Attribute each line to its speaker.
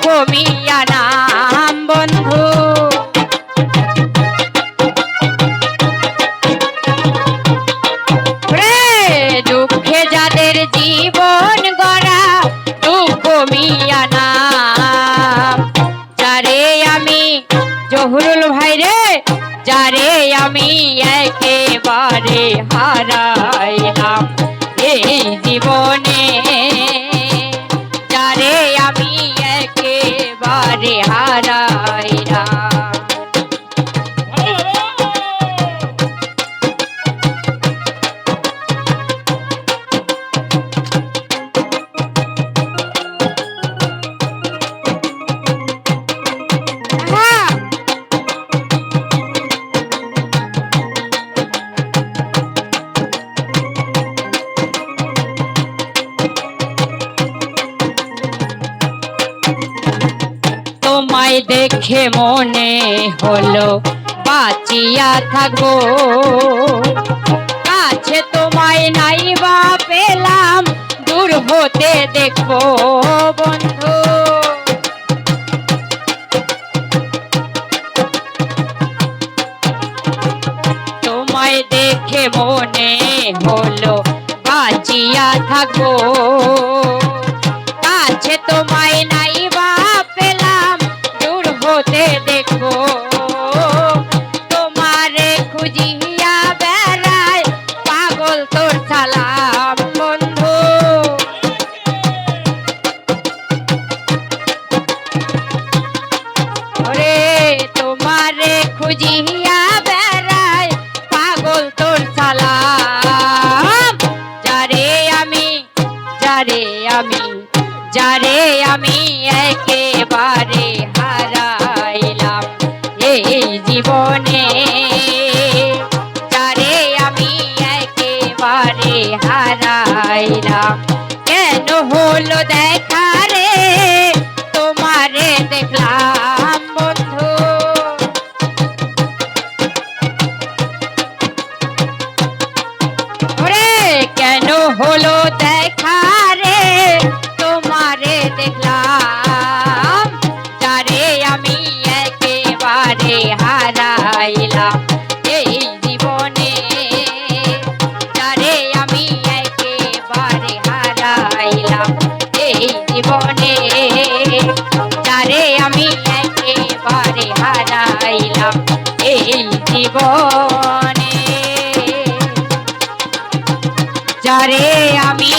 Speaker 1: দুঃখ মিয়া নাম, বন্ধু। দুঃখে যাদের জীবন গড়া, দুঃখ মিয়া নাম। যারে আমি, জহুরুল ভাই রে, যারে আমি একেবারে হারাইলাম। এই জীবনে একেবারে তোমায় দেখে মনে হলো, বাঁচিয়া থাকব। কাছে তোমায় নাই বা পেলাম, দূর হতে দেখব, বন্ধু। তোমায় দেখে মনে হলো, বাঁচিয়া থাকব। যারে আমি একেবারে হারাইলাম জীবনে। যারে আমি একেবারে হারাইলাম কেন হলো দেখা হলো দেখা রে তোমারে দেখলাম যারে আমি একেবারে হারাইলাম এই জীবনে যারে আমি একেবারে হারাইলাম এই জীবনে যারে আমি একেবারে হারাইলাম এই জীবন যারে আমি